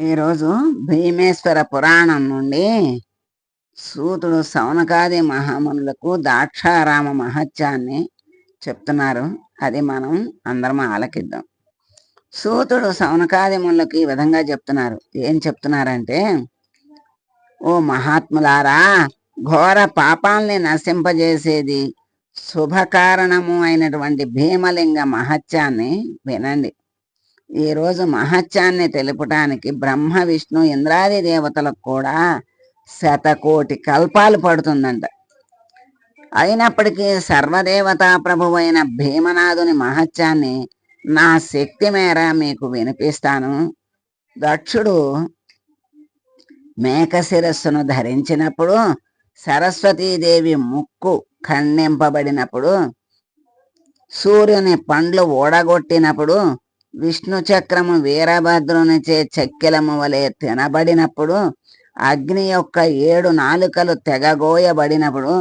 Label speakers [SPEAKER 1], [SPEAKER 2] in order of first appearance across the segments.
[SPEAKER 1] ఈరోజు భీమేశ్వర పురాణం నుండి సూతుడు సౌనకాది మహామునులకు దాక్షారామ మహత్యాన్ని చెప్తున్నారు. అది మనం అందరం ఆలకిద్దాం. సూతుడు సౌనకాది మునులకు ఈ విధంగా చెప్తున్నారు. ఏం చెప్తున్నారంటే ఓ మహాత్ములారా ఘోర పాపాల్ని నశింపజేసేది శుభకారణము అయినటువంటి భీమలింగ మహత్యాన్ని వినండి. ఈరోజు మహత్యాన్ని తెలుపటానికి బ్రహ్మ విష్ణు ఇంద్రాది దేవతలకు కూడా శతకోటి కల్పాలు పడుతుందంట. అయినప్పటికీ సర్వదేవతా ప్రభువైన భీమనాథుని మహత్యాన్ని నా శక్తి మేర మీకు వినిపిస్తాను. దక్షుడు మేక శిరస్సును ధరించినప్పుడు సరస్వతీదేవి ముక్కు ఖండింపబడినప్పుడు సూర్యుని పండ్లు ఓడగొట్టినప్పుడు విష్ణు చక్రము వీరభద్రునిచే చెక్కిలము వలె తినబడినప్పుడు అగ్ని యొక్క ఏడు నాలుకలు తెగగోయబడినప్పుడు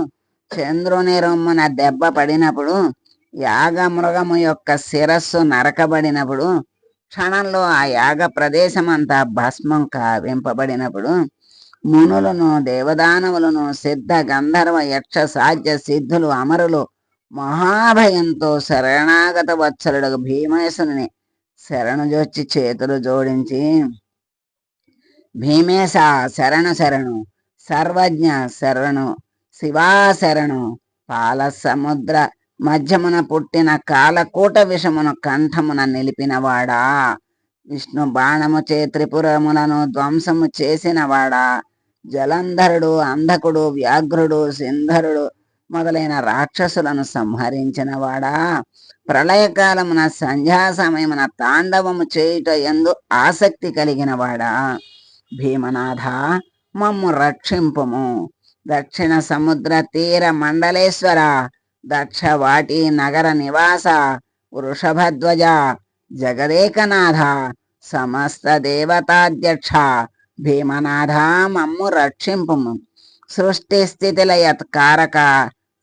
[SPEAKER 1] చంద్రుని రొమ్మున దెబ్బ పడినప్పుడు యాగమృగము యొక్క శిరస్సు నరకబడినప్పుడు క్షణంలో ఆ యాగ ప్రదేశం అంతా భస్మం కావింపబడినప్పుడు మునులను దేవదానవులను సిద్ధ గంధర్వ యక్ష సాధ్య సిద్ధులు అమరులు మహాభయంతో శరణాగత వత్సలుడు భీమేశుని శరణు జొచ్చి చేతులు జోడించి భీమేశ శరణు శరణు సర్వజ్ఞ శరణు శివా శరణు పాల సముద్ర మధ్యమున పుట్టిన కాలకూట విషమును కంఠమున నిలిపినవాడా? విష్ణు బాణము చే త్రిపురములను ధ్వంసము చేసినవాడా? జలంధరుడు అంధకుడు వ్యాఘ్రుడు సింధరుడు మొదలైన రాక్షసులను సంహరించినవాడా ప్రళయకాలమున సంధ్యా సమయమున తాండవము చేయుట ఎందు ఆసక్తి కలిగినవాడా భీమనాథ మమ్ము రక్షింపుము. దక్షిణ సముద్ర తీర మండలేశ్వర దక్ష వాటి నగర నివాస వృషభధ్వజ జగదేకనాథ సమస్త దేవతాధ్యక్ష భీమనాథ మమ్ము రక్షింపుము. సృష్టి స్థితిల యత్కారక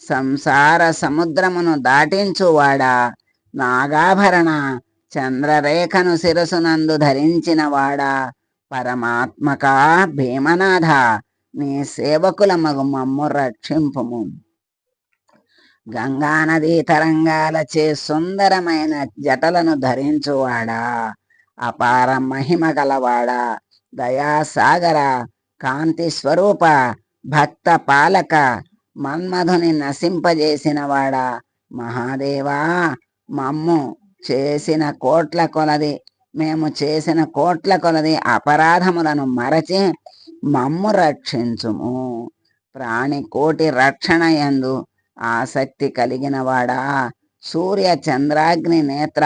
[SPEAKER 1] సంసార సముద్రమును దాటించువాడా? నాగాభరణ చంద్రరేఖను శిరసునందు ధరించినవాడా? పరమాత్మక భీమనాథ నీ సేవకుల మగు మమ్ము రక్షింపుము. గంగానదీ తరంగాలచే సుందరమైన జటలను ధరించువాడా? అపార మహిమ గలవాడా? దయాసాగర కాంతి స్వరూప భక్త పాలక మన్మధుని నశింపజేసినవాడా మహాదేవా మమ్ము చేసిన కోట్ల కొలది మేము చేసిన కోట్ల కొలది అపరాధములను మరచి మమ్ము రక్షించుము. ప్రాణి కోటి రక్షణ యందు ఆసక్తి కలిగినవాడా సూర్య చంద్రాగ్ని నేత్ర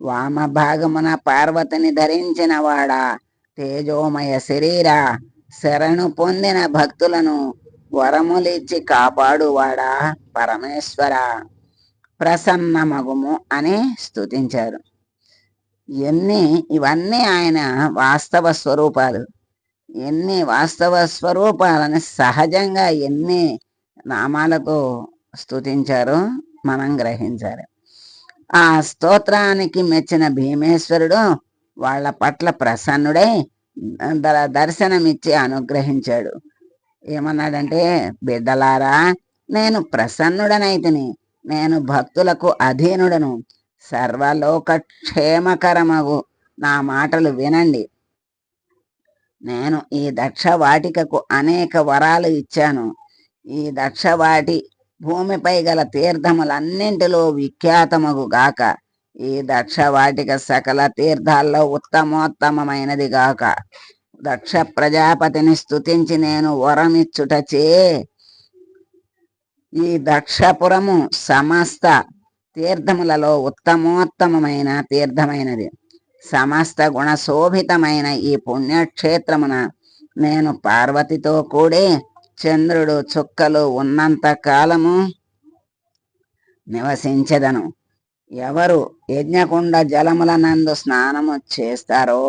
[SPEAKER 1] వామభాగమున పార్వతిని పార్వతిని ధరించినవాడా తేజోమయ శరీర శరణు పొందిన భక్తులను వరములిచ్చి కాపాడువాడా పరమేశ్వర? ప్రసన్నమగుము అని స్థుతించారు ఎన్ని ఇవన్నీ ఆయన వాస్తవ స్వరూపాలు. ఎన్ని వాస్తవ స్వరూపాలని సహజంగా ఎన్ని నామాలతో స్థుతించారో మనం గ్రహించాలి. ఆ స్తోత్రానికి మెచ్చిన భీమేశ్వరుడు వాళ్ళ పట్ల ప్రసన్నుడై ద- దర్శనమిచ్చి అనుగ్రహించాడు. ఏమన్నాడంటే బిడ్డలారా నేను ప్రసన్నుడనైతిని. నేను భక్తులకు అధీనుడను. సర్వలోక క్షేమకరమగు నా మాటలు వినండి. నేను ఈ దక్ష వాటికకు అనేక వరాలు ఇచ్చాను. ఈ దక్ష వాటి భూమిపై గల తీర్థములన్నింటిలో విఖ్యాతమగు గాక. ఈ దక్ష వాటిక సకల తీర్థాల్లో ఉత్తమోత్తమమైనది గాక. దక్ష ప్రజాపతిని స్థుతించి నేను వరమిచ్చుటచే. ఈ దక్షపురము సమస్త తీర్థములలో ఉత్తమోత్తమమైన తీర్థమైనది. సమస్త గుణశోభితమైన ఈ పుణ్యక్షేత్రమున నేను పార్వతితో కూడి చంద్రుడు చుక్కలు ఉన్నంత కాలము నివసించదను. ఎవరు యజ్ఞకుండ జలముల నందు స్నానము చేస్తారో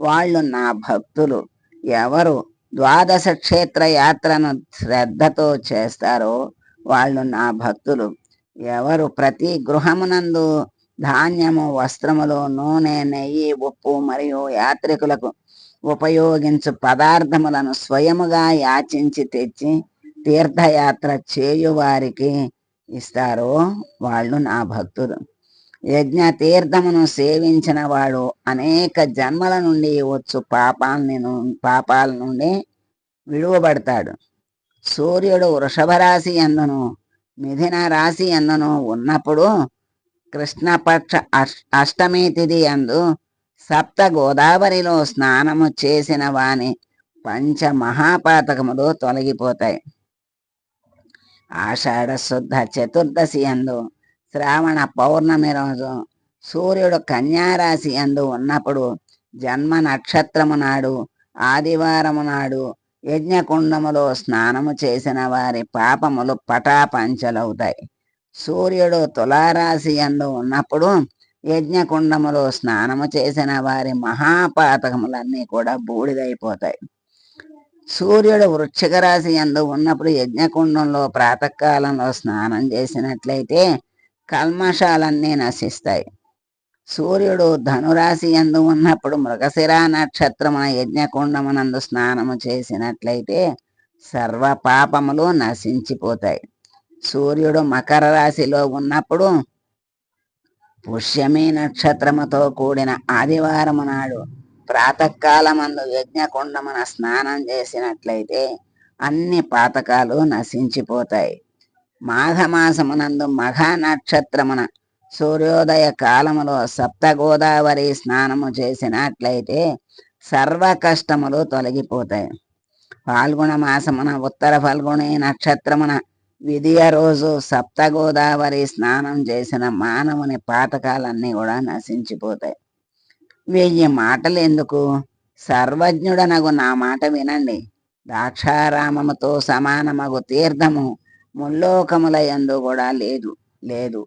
[SPEAKER 1] వాళ్ళు నా భక్తులు. ఎవరు ద్వాదశ క్షేత్ర యాత్రను శ్రద్ధతో చేస్తారో వాళ్ళు నా భక్తులు. ఎవరు ప్రతి గృహమునందు ధాన్యము వస్త్రములు నూనె నెయ్యి ఉప్పు మరియు యాత్రికులకు ఉపయోగించు పదార్థములను స్వయముగా యాచించి తెచ్చి తీర్థయాత్ర చేయువారికి ఇస్తారో వాళ్ళు నా భక్తులు. యజ్ఞతీర్థమును సేవించిన వాడు అనేక జన్మల నుండి వచ్చు పాపాలని పాపాల నుండి విడువబడతాడు. సూర్యుడు వృషభ రాశి ఎందును మిథున రాశి ఎందును ఉన్నప్పుడు కృష్ణపక్ష అష్- అష్టమి తిథి అందు సప్త గోదావరిలో స్నానము చేసిన వాని పంచ మహాపాతకములు తొలగిపోతాయి. ఆషాఢ శుద్ధ చతుర్దశి అందు శ్రావణ పౌర్ణమి రోజు సూర్యుడు కన్యారాశి అందు ఉన్నప్పుడు జన్మ నక్షత్రము నాడు ఆదివారము నాడు యజ్ఞకుండములో స్నానము చేసిన వారి పాపములు పటాపంచలవుతాయి. సూర్యుడు తులారాశి అందు ఉన్నప్పుడు యజ్ఞకుండములో స్నానము చేసిన వారి మహాపాతకములన్నీ కూడా బూడిదైపోతాయి. సూర్యుడు వృక్షిక రాశి ఎందు ఉన్నప్పుడు యజ్ఞకుండంలో ప్రాతకాలంలో స్నానం చేసినట్లయితే కల్మషాలన్నీ నశిస్తాయి. సూర్యుడు ధనురాశి ఎందు ఉన్నప్పుడు మృగశిర నక్షత్రమున యజ్ఞకుండమునందు స్నానము చేసినట్లయితే సర్వ పాపములు నశించిపోతాయి. సూర్యుడు మకర రాశిలో ఉన్నప్పుడు పుష్యమి నక్షత్రముతో కూడిన ఆదివారము నాడు ప్రాతకాలమందు యజ్ఞకుండమున స్నానం చేసినట్లయితే అన్ని పాతకాలు నశించిపోతాయి. మాఘమాసమునందు మఘ నక్షత్రమున సూర్యోదయ కాలములో సప్త గోదావరి స్నానము చేసినట్లయితే సర్వ కష్టములు తొలగిపోతాయి. పాల్గొన మాసమున ఉత్తర ఫల్గుణి నక్షత్రమున విధియ రోజు సప్త గోదావరి స్నానం చేసిన మానవుని పాతకాలన్నీ కూడా నశించిపోతాయి. వెయ్యి మాటలు ఎందుకు సర్వజ్ఞుడనగు నా మాట వినండి. ద్రాక్షారామముతో సమానమగు తీర్థము ముల్లోకముల యందు కూడా లేదు లేదు.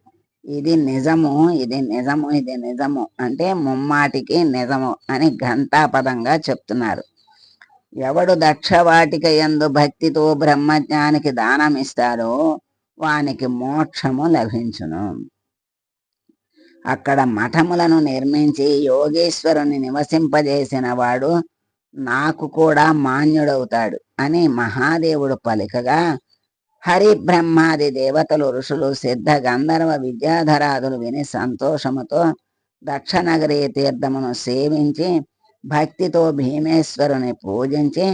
[SPEAKER 1] ఇది నిజము ఇది నిజము ఇది నిజము అంటే ముమ్మాటికి నిజము అని ఘంటాపదంగా చెప్తున్నారు. ఎవడు దక్షవాటిక యందు భక్తితో బ్రహ్మజ్ఞానికి దానం ఇస్తాడో వానికి మోక్షము లభించును. అక్కడ మఠములను నిర్మించి యోగేశ్వరుని నివసింపజేసిన వాడు నాకు కూడా మాన్యుడవుతాడు అని మహాదేవుడు పలికగా హరి బ్రహ్మాది దేవతలు ఋషులు సిద్ధ గంధర్వ విద్యాధరాదులు విని సంతోషముతో దక్షనగరి తీర్థమును సేవించి భక్తితో భీమేశ్వరుని పూజించి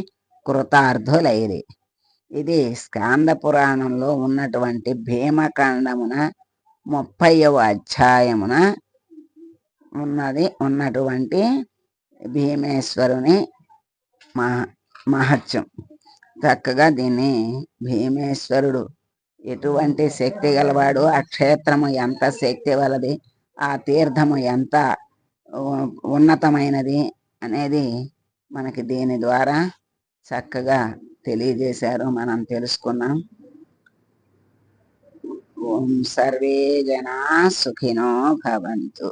[SPEAKER 1] కృతార్థులైరి. ఇది స్కాంద పురాణంలో ఉన్నటువంటి భీమకాండమున ముప్పైవ అధ్యాయమున ఉన్నది. ఉన్నటువంటి భీమేశ్వరుని మహ మహత్యం. చక్కగా దీన్ని భీమేశ్వరుడు ఎటువంటి శక్తి గలవాడు ఆ క్షేత్రము ఎంత శక్తి వలది ఆ తీర్థము ఎంత ఉన్నతమైనది అనేది మనకి దీని ద్వారా చక్కగా తెలియజేశారు. మనం తెలుసుకున్నాం ఓం సర్వే జనా సుఖినో భవంతు.